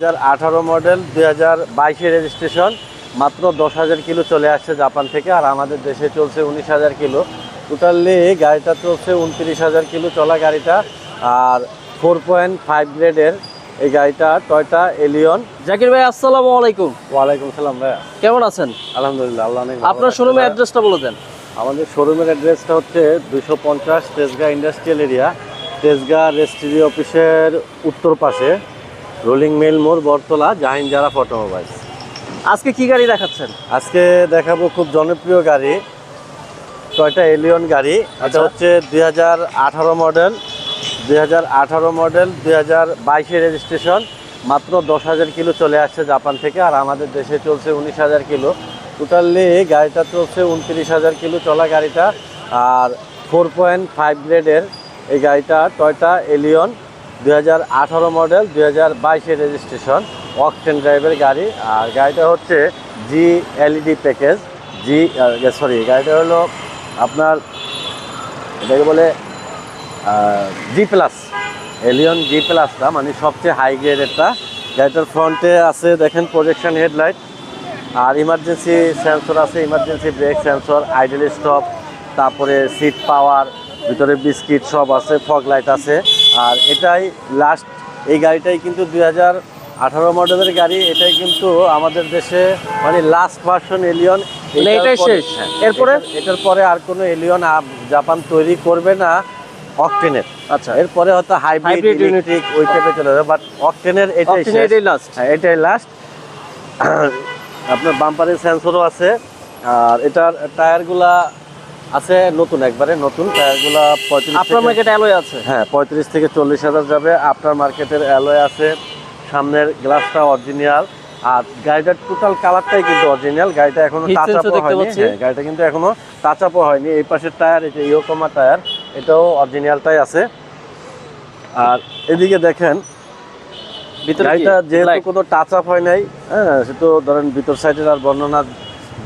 হাজার আঠারো মডেল দুই হাজার বাইশে রেজিস্ট্রেশন মাত্র দশ হাজার কিলো চলে আসছে জাপান থেকে আর আমাদের দেশে চলছে উনিশ হাজার কিলো। টোটালি গাড়িটা চলছে উনত্রিশ হাজার কিলো চলা গাড়িটা আর ফোর পয়েন্ট ফাইভ গ্রেডের এই গাড়িটা টয়টা এলিয়ন জাকির ভাই আসসালামু আলাইকুম। ওয়ালাইকুম সালাম ভাইয়া। কেমন আছেন? আলহামদুলিল্লাহ আল্লাহ আপনার শোরুমের অ্যাড্রেসটা বলে দেন। আমাদের শোরুমের অ্যাড্রেসটা হচ্ছে দুশো পঞ্চাশ Tejgaon industrial area Tejgaon registry অফিসের উত্তর পাশে। রোলিং মেল মোড় বরতলা জাহিন জারা অটোমোবাইলস আজকে কি গাড়ি দেখাচ্ছেন? আজকে দেখাবো খুব জনপ্রিয় গাড়ি টয়টা এলিয়ন গাড়ি। এটা আচ্ছা। হচ্ছে দুই হাজার আঠারো মডেল দুই হাজার আঠারো মডেল দুই হাজার বাইশে রেজিস্ট্রেশন মাত্র দশ হাজার কিলো চলে আসছে জাপান থেকে আর আমাদের দেশে চলছে উনিশ হাজার কিলো। টোটালি গাড়িটা চলছে উনত্রিশ হাজার কিলো চলা গাড়িটা আর ফোর পয়েন্ট ফাইভ গ্রেডের এই গাড়িটা টয়টা এলিয়ন। দুই হাজার আঠারো মডেল, দুই হাজার রেজিস্ট্রেশন অকটেন ড্রাইভের গাড়ি। আর গাড়িটা হচ্ছে জি এলইডি প্যাকেজ জি সরি গাড়িটা হলো আপনার, এটাকে বলে জি প্লাস এলিয়ন জি প্লাসটা মানে সবচেয়ে হাই গ্রেডেরটা গাড়িটার ফ্রন্টে আছে, দেখেন প্রজেকশন হেডলাইট আর ইমার্জেন্সি সেন্সর আছে emergency brake sensor idle stop তারপরে সিট পাওয়ার ভিতরে বিস্কিট সব আছে ফগ লাইট আছে আর এটাই লাস্ট এই গাড়িটাই কিন্তু দুই হাজার আঠারো মডেলের গাড়ি এটাই কিন্তু আমাদের দেশে মানে লাস্ট ভার্সন এলিয়ন এটাই শেষ? এরপরে? এটার পরে আর কোনো এলিয়ন জাপান তৈরি করবে না অকটেনের আচ্ছা এরপরে হয়তো হাইব্রিড। ইলেকট্রিক ওই টাইপে চলে যাবে বাট অকটেনের এটাই এটাই last। হ্যাঁ এটাই লাস্ট আপনার বাম্পারের সেন্সরও আছে আর এটার টায়ারগুলা আছে নতুন একবারে নতুন। টায়ারগুলা পঁয়ত্রিশ আপনার মার্কেট অ্যালয় আছে? হ্যাঁ পঁয়ত্রিশ থেকে চল্লিশ হাজার যাবে। আপনার মার্কেটের অ্যালয় আছে। সামনের গ্লাসটা অরিজিনাল আর গাড়িটার টোটাল কালারটাই কিন্তু অরিজিনাল গাড়িটা এখনও Heat টাচ sensor আপও হয়নি। হ্যাঁ গাড়িটা কিন্তু এখনও টাচ হয়নি। এই পাশের টায়ার এটা ইয়োকোমা টায়ার এটাও অরিজিনালটাই আছে। আর এদিকে দেখেন গাড়িটা যেহেতু কোনো টাচ আপ হয় নাই হ্যাঁ সে তো ধরেন ভিতর সাইডের আর বর্ণনা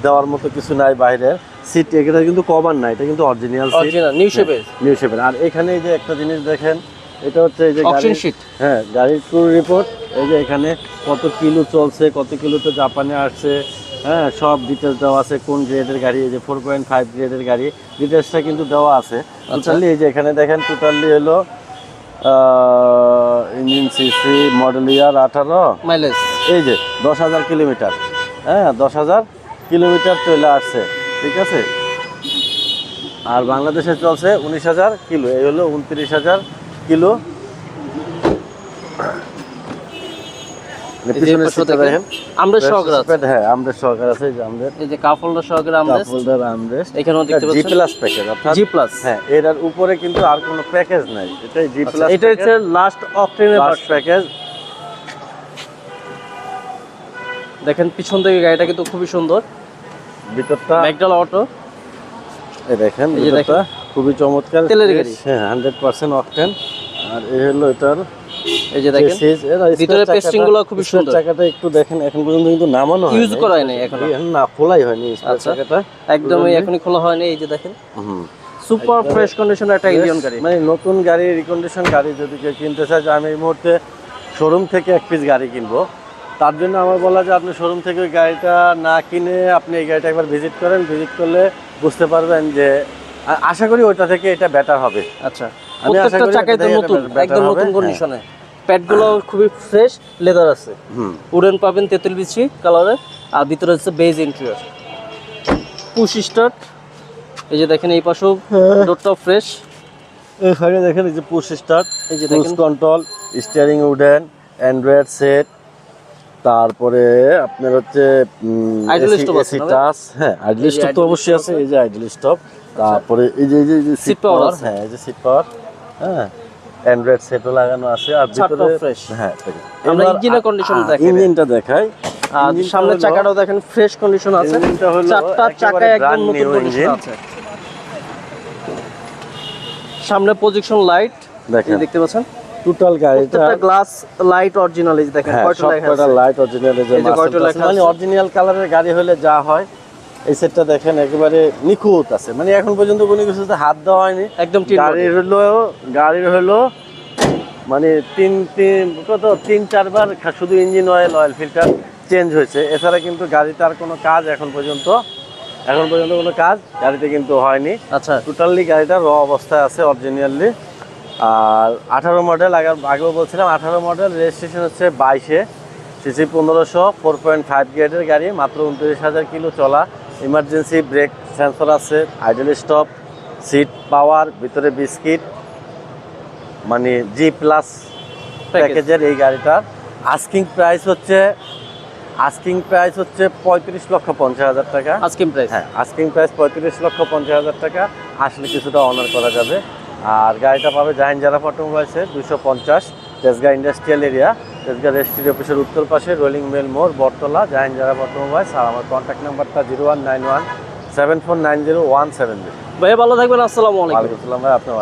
দেওয়ার মতো কিছু নাই বাইরে সিট এটা কিন্তু কভার নাই এটা কিন্তু অরিজিনাল সিট shape এর। নিউ শেপের আর এখানে এই যে একটা জিনিস দেখেন এটা হচ্ছে এই যে গাড়ির- sheet। হ্যাঁ গাড়ির ট্যুর রিপোর্ট এই যে এখানে কত কিলো চলছে কত কিলোতে জাপানে আসছে হ্যাঁ সব ডিটেলস দেওয়া আছে কোন গ্রেডের গাড়ি এই যে ফোর পয়েন্ট ফাইভ গ্রেডের গাড়ি ডিটেলসটা কিন্তু দেওয়া আছে। টোটালি এই যে এখানে দেখেন টোটালি হলো ইঞ্জিন সিসি মডেল ইয়ার আঠারো। মাইলেজ এই যে দশ হাজার কিলোমিটার। হ্যাঁ দশ হাজার কিলোমিটার চলে আসছে। ঠিক আছে? আর বাংলাদেশে চলছে উনিশ হাজার কিলো এই হলো উনত্রিশ হাজার কিলো। সহকারে আছে। হ্যাঁ আমরেশ সহকার আছে যে আমরেশ এই যে কাপ হোল্ডার সহকারে আমরেশ হোল্ডার এখানেও দেখতে জি প্লাস প্যাকেজ অর্থাৎ জি প্লাস হ্যাঁ এটার উপরে কিন্তু আর কোনো প্যাকেজ নাই। এটাই জি প্লাস এটা হচ্ছে লাস্ট অক্টেনের প্যাকেজ দেখেন পিছন থেকে গাড়িটা কিন্তু খুবই সুন্দর। ভিতরটা অটো এই দেখেন ভিতরটা খুবই চমৎকার। তেলের গাড়ি। হ্যাঁ হান্ড্রেড পার্সেন্ট অকটেন আর এই হলো এটার এই যে দেখেন ভিতরে চাকাটা- গুলো spare সুন্দর। চাকাটা একটু দেখেন এখন পর্যন্ত কিন্তু নামানো হয় ইউজ করা হয়নি এখনও। না খোলাই হয়নি আচ্ছা। চাকাটা। একদমই এখনই খোলা হয়নি এই যে দেখেন। হুম। সুপার ফ্রেশ কন্ডিশনের একটা গাড়ি। মানে নতুন গাড়ি রিকন্ডিশন গাড়ি যদি কেউ কিনতে চায় যে আমি এই মুহূর্তে শোরুম থেকে এক পিস গাড়ি কিনবো তার জন্য আমার বলা যে আপনি শোরুম থেকে ওই গাড়িটা না কিনে আপনি এই গাড়িটা একবার ভিজিট করেন। ভিজিট করলে বুঝতে পারবেন যে আশা করি ওইটা থেকে এটা বেটার হবে। আচ্ছা আমি আশা করি চাকা এটা নতুন একদম নতুন হ্যাঁ। কন্ডিশনে প্যাডগুলো খুবই ফ্রেশ লেদার আছে। হুম। উডেন পাবেন তেঁতুল বিচি কালারে আর ভিতরে হচ্ছে বেজ ইন্টেরিয়র পুশ স্টার্ট এই যে দেখেন এই পাশেও হ্যাঁ। ডোরটাও ফ্রেশ এখানে দেখেন এই যে পুশ স্টার্ট এই যে দেখেন। Control steering wooden Android set তারপরে আপনার হচ্ছে? টাচ হ্যাঁ আইডল এই যে স্টপ তো অবশ্যই আছে এই যে আইডল স্টপ তারপরে এই যে এই যে সিট পাওয়ার। হ্যাঁ এই যে সিট পাওয়ার হ্যাঁ অ্যান্ড্রয়েড সেটও লাগানো আছে আর ভিতরে fresh। হ্যাঁ আমরা ইঞ্জিনের আ- দেখাই। ইঞ্জিনটা দেখাই। আর সামনের চাকাটাও দেখেন ফ্রেশ কন্ডিশন আছে। চারটা চাকায় একদম নতুন কন্ডিশন আছে। সামনে পজিশন লাইট দেখেন। দেখতে পাচ্ছেন? টোটাল গাড়িটা গ্লাস লাইট অরিজিনাল এই দেখেন হ্যাঁ কয়টা লেখা আছে? লাইট অরিজিনাল এই যে মানে। অরিজিনাল কালারের গাড়ি হলে যা হয় এই সেটটা দেখেন একেবারে নিখুঁত আছে। মানে এখন পর্যন্ত কোনো কিছুতে হাত দেওয়া হয়নি। একদম গাড়ির হলো গাড়ির হলো মানে তিন তিন কত? তিন চারবার শুধু engine oil oil filter change হয়েছে। এছাড়া কিন্তু গাড়িতে আর কোনো কাজ এখন পর্যন্ত এখন পর্যন্ত কোনো কাজ গাড়িতে কিন্তু হয়নি। আচ্ছা। টোটালি গাড়িটা র অবস্থায় আছে অরিজিনালি আর আঠারো মডেল আগে আগেও বলছিলাম আঠারো মডেল রেজিস্ট্রেশন হচ্ছে বাইশে। সিসি পনেরোশো ফোর পয়েন্ট ফাইভ গ্রেডের গাড়ি মাত্র উনত্রিশ হাজার কিলো চলা। ইমার্জেন্সি ব্রেক সেন্সর আছে আইডল স্টপ সিট পাওয়ার ভিতরে বিস্কিট মানে জি প্লাস প্যাকেজের এই গাড়িটার আস্কিং প্রাইস হচ্ছে আস্কিং প্রাইস হচ্ছে পঁয়ত্রিশ লক্ষ পঞ্চাশ হাজার টাকা। আস্কিং প্রাইস হ্যাঁ আস্কিং প্রাইস পঁয়ত্রিশ লক্ষ পঞ্চাশ হাজার টাকা। আসলে কিছুটা অনার করা যাবে। আর গাড়িটা পাবে জাহিন পটম অটোমোবাইলসে দুশো পঞ্চাশ Tejgaon industrial area. Tejgaon registry অফিসের উত্তর পাশে রোলিং মেল মোড় বটতলা জাহিন পটম অটোমোবাইলস আর আমার কন্ট্যাক্ট নাম্বারটা zero one nine one seven four nine zero one seven zero. ভাই ভালো থাকবেন। আসসালামু আলাইকুম। ওয়ালাইকুম আসসালাম ভাই আপনার